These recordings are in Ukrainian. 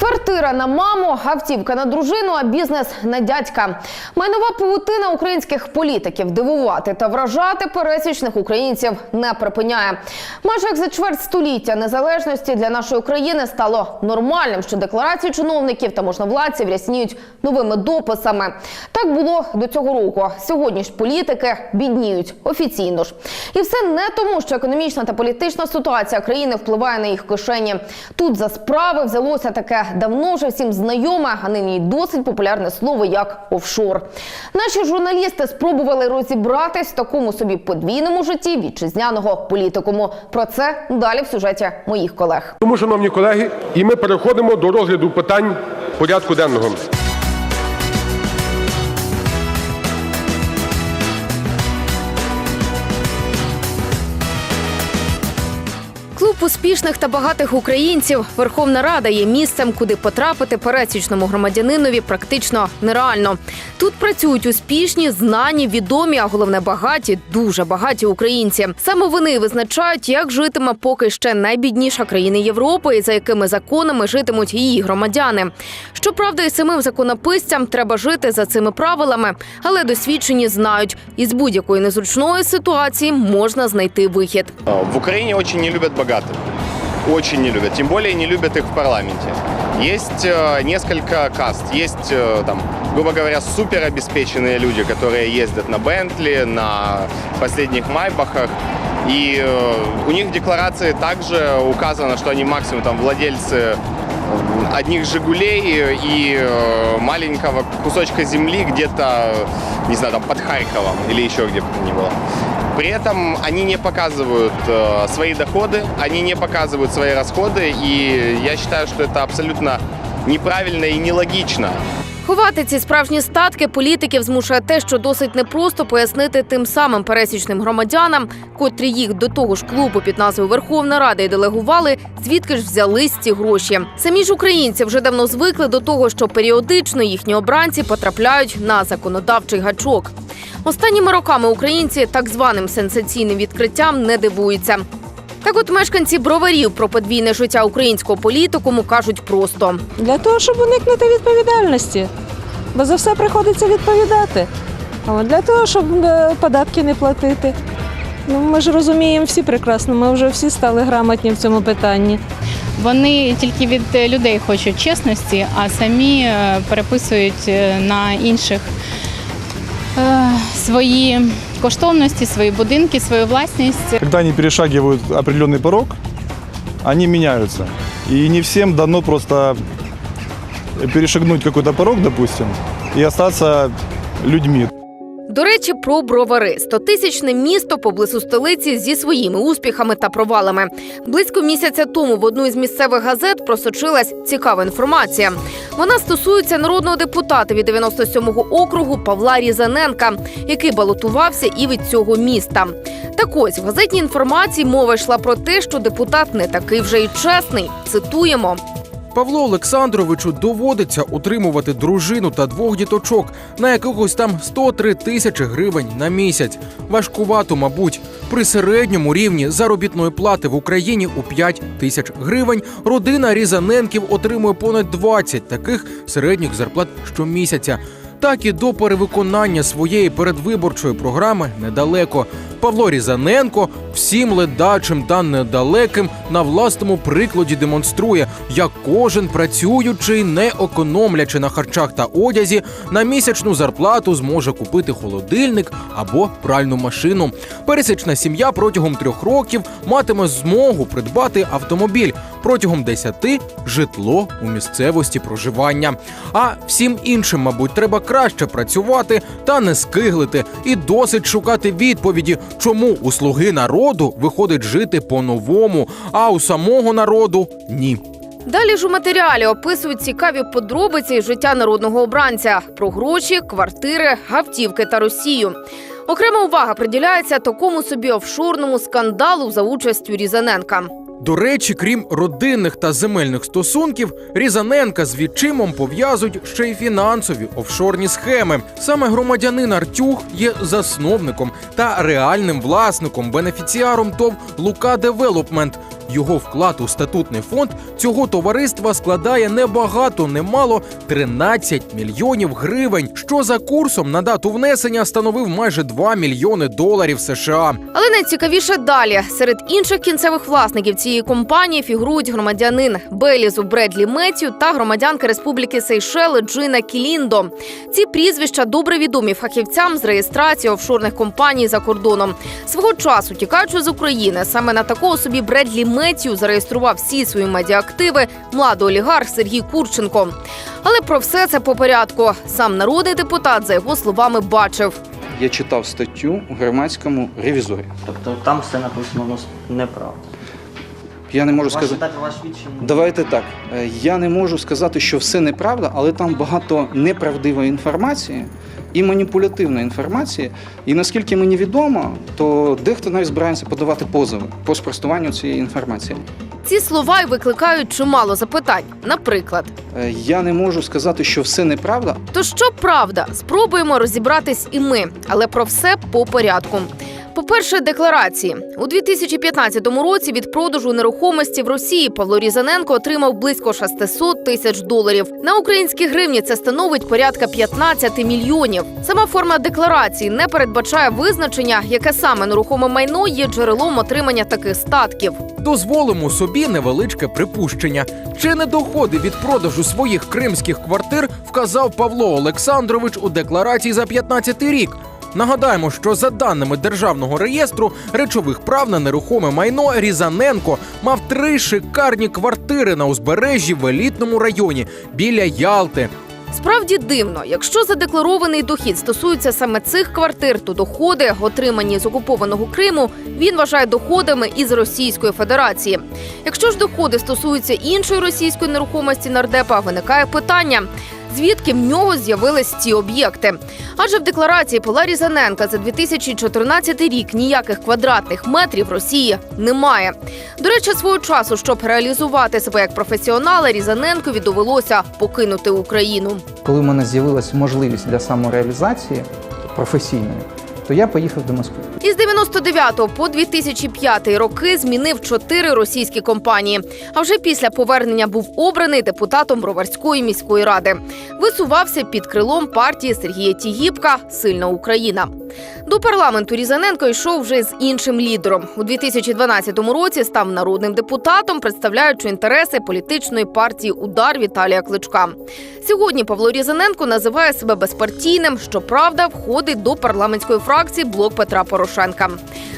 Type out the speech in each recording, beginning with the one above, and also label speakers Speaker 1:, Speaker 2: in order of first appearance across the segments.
Speaker 1: Квартира на маму, автівка на дружину, а бізнес на дядька. Майнова павутина українських політиків дивувати та вражати пересічних українців не припиняє. Майже як за чверть століття незалежності для нашої країни стало нормальним, що декларації чиновників та можновладців рясніють новими дописами. Так було до цього року. Сьогодні ж політики бідніють офіційно ж. І все не тому, що економічна та політична ситуація країни впливає на їх кишені. Тут за справи взялося таке давно вже всім знайоме, а нині досить популярне слово як офшор. Наші журналісти спробували розібратись в такому собі подвійному житті вітчизняного політикуму. Про це далі в сюжеті моїх колег.
Speaker 2: Тому, шановні колеги, і ми переходимо до розгляду питань порядку денного.
Speaker 1: Клуб успішних та багатих українців Верховна Рада є місцем, куди потрапити пересічному громадянинові практично нереально. Тут працюють успішні, знані, відомі, а головне багаті, дуже багаті українці. Саме вони визначають, як житиме поки ще найбідніша країна Європи і за якими законами житимуть її громадяни. Щоправда, і самим законописцям треба жити за цими правилами, але досвідчені знають, із будь-якої незручної ситуації можна знайти вихід.
Speaker 3: В Украине очень не любят богатых Очень не любят. Тем более не любят их в парламенте. Есть э, несколько каст. Есть, э, там, грубо говоря, суперобеспеченные люди, которые ездят на Бентли, на последних Майбахах. И э, у них в декларации также указано, что они максимум там владельцы э, одних «Жигулей» и э, маленького кусочка земли где-то, не знаю, там под Харьковом или еще где бы то ни было. При этом они не показывают э, свои доходы, они не показывают свои расходы, и я считаю, что это абсолютно неправильно и нелогично.
Speaker 1: Ховати ці справжні статки політиків змушує те, що досить непросто пояснити тим самим пересічним громадянам, котрі їх до того ж клубу під назвою Верховна Рада і делегували, звідки ж взялись ці гроші. Самі ж українці вже давно звикли до того, що періодично їхні обранці потрапляють на законодавчий гачок. Останніми роками українці так званим сенсаційним відкриттям не дивуються. Так от мешканці броварів про подвійне життя українського політикуму кажуть просто.
Speaker 4: Для того, щоб уникнути відповідальності. Бо за все приходиться відповідати. А от для того, щоб е, податки не платити. Ну, ми ж розуміємо всі прекрасно, ми вже всі стали грамотні в цьому питанні.
Speaker 5: Вони тільки від е, людей хочуть чесності, а самі е, переписують на інших свої коштовності, свої будинки, свою власність.
Speaker 6: Когда они перешагивают определенный порог, они меняются. И не всем дано просто перешагнуть какой-то порог, допустим, и остаться людьми.
Speaker 1: До речі, про бровари стотисячне місто поблизу столиці зі своїми успіхами та провалами. Близько місяця тому в одну із місцевих газет просочилась цікава інформація. Вона стосується народного депутата від 97-го округу Павла Різаненка, який балотувався і від цього міста. Так ось в газетній інформації мова йшла про те, що депутат не такий вже й чесний. Цитуємо.
Speaker 7: Павлу Олександровичу доводиться утримувати дружину та двох діточок на якихось там 103 тисячі гривень на місяць. Важкувато, мабуть, при середньому рівні заробітної плати в Україні у 5 тисяч гривень родина Різаненків отримує понад 20 таких середніх зарплат щомісяця. Так і до перевиконання своєї передвиборчої програми недалеко. Павло Різаненко всім ледачим та недалеким на власному прикладі демонструє, як кожен працюючий, не економлячи на харчах та одязі, на місячну зарплату зможе купити холодильник або пральну машину. Пересічна сім'я протягом трьох років матиме змогу придбати автомобіль. Протягом десяти житло у місцевості проживання. А всім іншим, мабуть, треба краще працювати та не скиглити, і досить шукати відповіді, чому у слуги народу виходить жити по-новому, а у самого народу ні.
Speaker 1: Далі ж у матеріалі описують цікаві подробиці життя народного обранця про гроші, квартири, гавтівки та Росію. Окрема увага приділяється такому собі офшорному скандалу за участю Різаненка.
Speaker 7: До речі, крім родинних та земельних стосунків, Різаненка з відчимом пов'язують ще й фінансові офшорні схеми. Саме громадянин Артюх є засновником та реальним власником, бенефіціаром ТОВ Лука Девелопмент. Його вклад у статутний фонд цього товариства складає небагато, немало 13 мільйонів гривень, що за курсом на дату внесення становив майже 2 мільйони доларів США.
Speaker 1: Але найцікавіше далі серед інших кінцевих власників цієї компанії фігурують громадянин Белізу Бредлі Меттю та громадянка Республіки Сейшели Джина Кіліндо. Ці прізвища добре відомі фахівцям з реєстрації офшорних компаній за кордоном. Свого часу, тікаючи з України, саме на такого собі Бредлі Меттю зареєстрував всі свої медіаактиви младий олігарх Сергій Курченко. Але про все це по порядку. Сам народний депутат, за його словами, бачив.
Speaker 8: Я читав статтю у громадському ревізорі.
Speaker 9: Тобто там все написано неправда.
Speaker 8: Я не можу сказати. Давайте так. е, Я не можу сказати, що все неправда, але там багато неправдивої інформації і маніпулятивної інформації. І наскільки мені відомо, то дехто навіть збирається подавати позови по спростуванню цієї інформації.
Speaker 1: Ці слова й викликають чимало запитань. Наприклад,
Speaker 8: Е, Я не можу сказати, що все неправда,
Speaker 1: то що правда? Спробуємо розібратись і ми, але про все по порядку. По-перше, декларації у 2015 році від продажу нерухомості в Росії Павло Різаненко отримав близько 600 тисяч доларів. На українські гривні це становить порядка 15 мільйонів. Сама форма декларації не передбачає визначення, яке саме нерухоме майно є джерелом отримання таких статків.
Speaker 7: Дозволимо собі невеличке припущення. Чи не доходи від продажу своїх кримських квартир вказав Павло Олександрович у декларації за 15 рік. Нагадаємо, що за даними державного реєстру речових прав на нерухоме майно Різаненко мав три шикарні квартири на узбережжі в елітному районі біля Ялти.
Speaker 1: Справді дивно, якщо задекларований дохід стосується саме цих квартир, то доходи, отримані з окупованого Криму, він вважає доходами із Російської Федерації. Якщо ж доходи стосуються іншої російської нерухомості нардепа, виникає питання. Звідки в нього з'явились ці об'єкти? Адже в декларації Павла Різаненка за 2014 рік ніяких квадратних метрів Росії немає. До речі, свого часу, щоб реалізувати себе як професіонала, Різаненкові довелося покинути Україну.
Speaker 10: Коли в мене з'явилася можливість для самореалізації професійної, то я поїхав до Москви.
Speaker 1: Із 99 по 2005 роки змінив чотири російські компанії. А вже після повернення був обраний депутатом Броварської міської ради. Висувався під крилом партії Сергія Тігіпка Сильна Україна. До парламенту Різаненко йшов вже з іншим лідером. У 2012 році став народним депутатом, представляючи інтереси політичної партії Удар Віталія Кличка. Сьогодні Павло Різаненко називає себе безпартійним. Щоправда, входить до парламентської фракції Блок Петра Порошенка.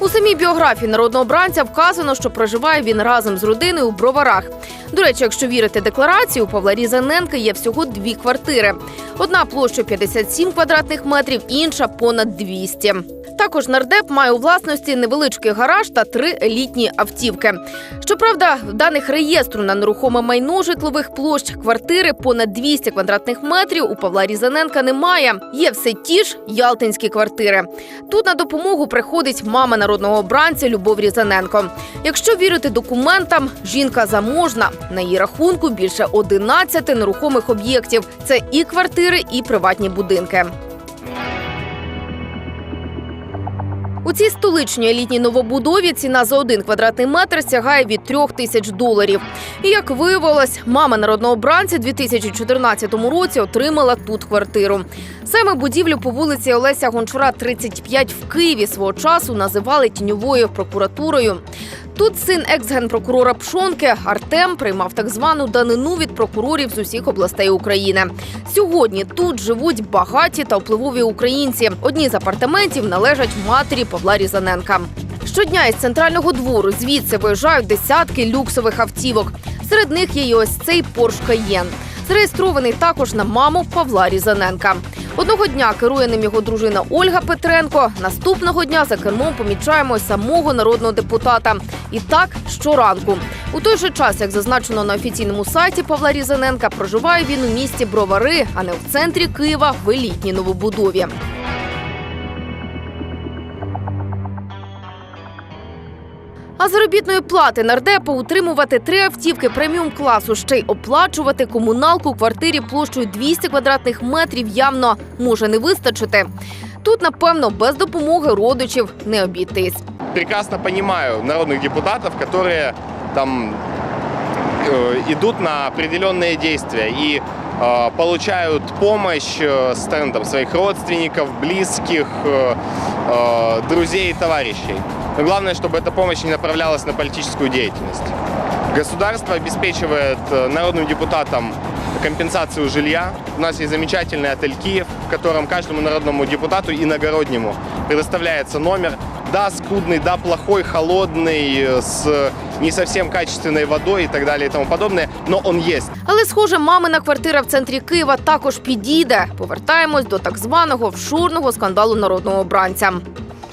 Speaker 1: У самій біографії народного обранця вказано, що проживає він разом з родиною у броварах. До речі, якщо вірити декларації, у Павла Різаненка є всього дві квартири: одна площею 57 квадратних метрів, інша понад 200. Також нардеп має у власності невеличкий гараж та три елітні автівки. Щоправда, в даних реєстру на нерухоме майно житлових площ квартири понад 200 квадратних метрів у Павла Різаненка немає. Є все ті ж ялтинські квартири. Тут на допомогу приходить мама народного обранця Любов Різаненко. Якщо вірити документам, жінка заможна. На її рахунку більше 11 нерухомих об'єктів. Це і квартири, і приватні будинки. У цій столичній елітній новобудові ціна за один квадратний метр сягає від трьох тисяч доларів. І як виявилось, мама народного бранця у 2014 році отримала тут квартиру. Саме будівлю по вулиці Олеся Гончура, 35 в Києві свого часу називали тіньовою прокуратурою. Тут син екс-генпрокурора Пшонки Артем приймав так звану данину від прокурорів з усіх областей України. Сьогодні тут живуть багаті та впливові українці. Одні з апартаментів належать матері Павла Різаненка. Щодня із центрального двору звідси виїжджають десятки люксових автівок. Серед них є й ось цей Порш Каєн. Зареєстрований також на маму Павла Різаненка. Одного дня керує ним його дружина Ольга Петренко. Наступного дня за кермом помічаємо самого народного депутата. І так щоранку. У той же час, як зазначено на офіційному сайті Павла Різаненка, проживає він у місті Бровари, а не в центрі Києва в елітній новобудові. А заробітної плати нардепа утримувати три автівки преміум класу, ще й оплачувати комуналку у квартирі площею 200 квадратних метрів явно може не вистачити. Тут, напевно, без допомоги родичів не обійтись.
Speaker 3: Прекрасно понимаю народных депутатов, которые там э, идут на определенные действия и э, получают помощь э, со стороны там, своих родственников, близких, э, э, друзей и товарищей. Но главное, чтобы эта помощь не направлялась на политическую деятельность. Государство обеспечивает э, народным депутатам компенсацию жилья. У нас есть замечательный отель «Киев», в котором каждому народному депутату иногороднему предоставляется номер. Да, скудный, да, плохой, холодный, э, с не совсем качественной водой и так далее и тому подобное, но он есть.
Speaker 1: Але, схоже, мамина квартира в центрі Києва також підійде. Повертаємось до так званого вшурного скандалу народного обранця.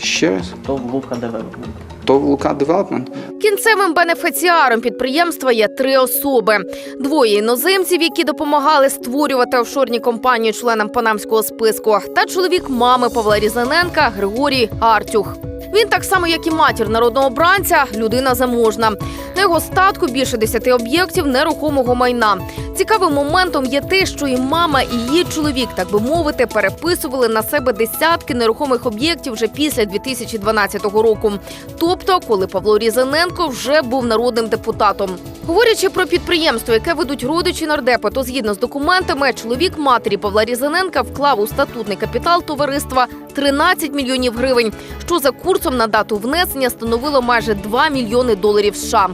Speaker 8: Ще раз,
Speaker 9: То в Лука Девелопмент.
Speaker 8: то Лука Девелопмент.
Speaker 1: Кінцевим бенефіціаром підприємства є три особи: двоє іноземців, які допомагали створювати офшорні компанії членам панамського списку, та чоловік мами Павла Різаненка Григорій Артюх. Він так само, як і матір народного бранця, людина заможна. На його статку більше десяти об'єктів нерухомого майна. Цікавим моментом є те, що і мама, і її чоловік, так би мовити, переписували на себе десятки нерухомих об'єктів вже після 2012 року. Тобто, коли Павло Різаненко вже був народним депутатом. Говорячи про підприємство, яке ведуть родичі нардепа, то згідно з документами, чоловік матері Павла Різаненка вклав у статутний капітал товариства 13 мільйонів гривень, що за курсом на дату внесення становило майже 2 мільйони доларів США.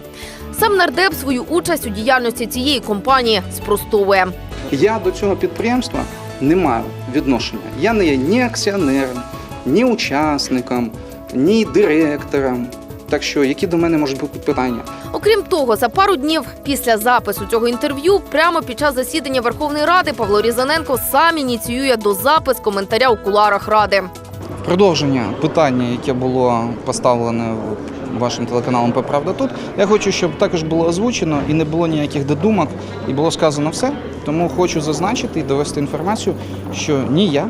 Speaker 1: Сам нардеп свою участь у діяльності цієї компанії спростовує.
Speaker 8: Я до цього підприємства не маю відношення. Я не є ні акціонером, ні учасником, ні директором. Так що, які до мене можуть бути питання?
Speaker 1: Окрім того, за пару днів після запису цього інтерв'ю, прямо під час засідання Верховної Ради Павло Різаненко сам ініціює до запис коментаря у куларах ради.
Speaker 10: Продовження питання, яке було поставлене вашим телеканалом «Правда тут. Я хочу, щоб також було озвучено і не було ніяких додумок, і було сказано все. Тому хочу зазначити і довести інформацію, що ні я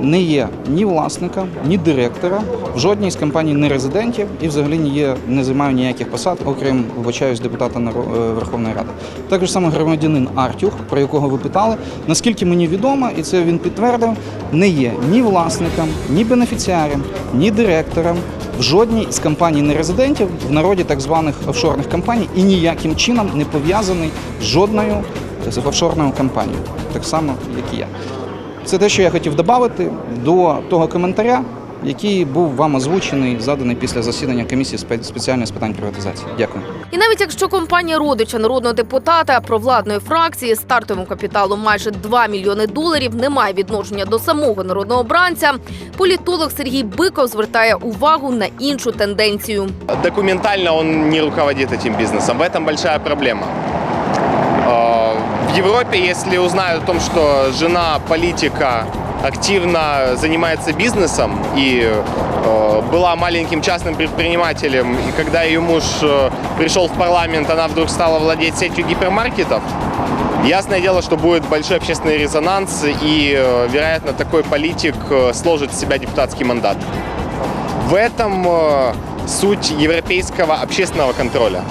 Speaker 10: не є ні власником, ні директора в жодній з компаній не резидентів і взагалі не є, не займаю ніяких посад, окрім вибачаюсь, депутата е, Верховної Ради. Також саме громадянин Артюх, про якого ви питали, наскільки мені відомо, і це він підтвердив, не є ні власником, ні бенефіціарем, ні директором в жодній з компаній нерезидентів в народі так званих офшорних компаній і ніяким чином не пов'язаний з жодною з офшорною компанією, так само як і я. Це те, що я хотів додати до того коментаря, який був вам озвучений, заданий після засідання комісії спе- спеціальної з питань приватизації. Дякую.
Speaker 1: І навіть якщо компанія родича народного депутата провладної фракції з стартовим капіталом майже 2 мільйони доларів не має відношення до самого народного обранця, політолог Сергій Биков звертає увагу на іншу тенденцію.
Speaker 3: Документально он не руководит этим бизнесом. В этом большая проблема. В Европе, если узнают о том, что жена политика активно занимается бизнесом и э, была маленьким частным предпринимателем, и когда ее муж э, пришел в парламент, она вдруг стала владеть сетью гипермаркетов, ясное дело, что будет большой общественный резонанс, и, э, вероятно, такой политик э, сложит в себя депутатский мандат. В этом э, суть европейского общественного контроля.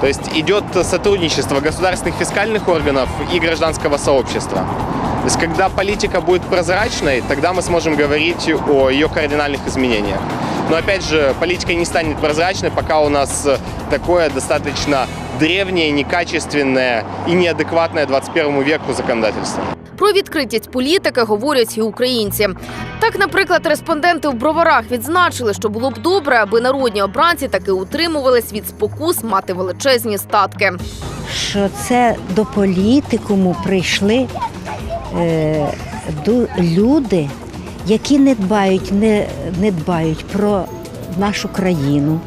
Speaker 3: То есть идет сотрудничество государственных фискальных органов и гражданского сообщества. То есть когда политика будет прозрачной, тогда мы сможем говорить о ее кардинальных изменениях. Но опять же, политика не станет прозрачной, пока у нас такое достаточно древнее, некачественное и неадекватное 21 веку законодательство.
Speaker 1: Про відкритість політики говорять і українці. Так, наприклад, респонденти в броварах відзначили, що було б добре, аби народні обранці таки утримувались від спокус мати величезні статки.
Speaker 11: що це до політикуму прийшли е, до, люди, які не дбають, не, не дбають про нашу країну,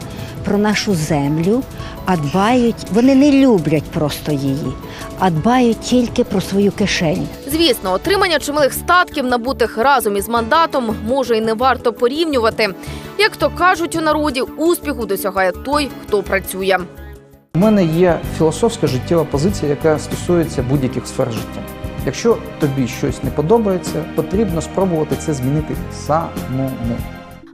Speaker 11: про нашу землю, а дбають, вони не люблять просто її, а дбають тільки про свою кишеню.
Speaker 1: Звісно, отримання чималих статків, набутих разом із мандатом, може і не варто порівнювати. Як то кажуть у народі, успіху досягає той, хто працює.
Speaker 10: У мене є філософська життєва позиція, яка стосується будь-яких сфер життя. Якщо тобі щось не подобається, потрібно спробувати це змінити самому.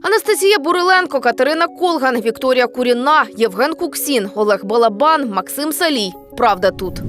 Speaker 1: Анастасія Буриленко, Катерина Колган, Вікторія Куріна, Євген Куксін, Олег Балабан, Максим Салій. Правда тут.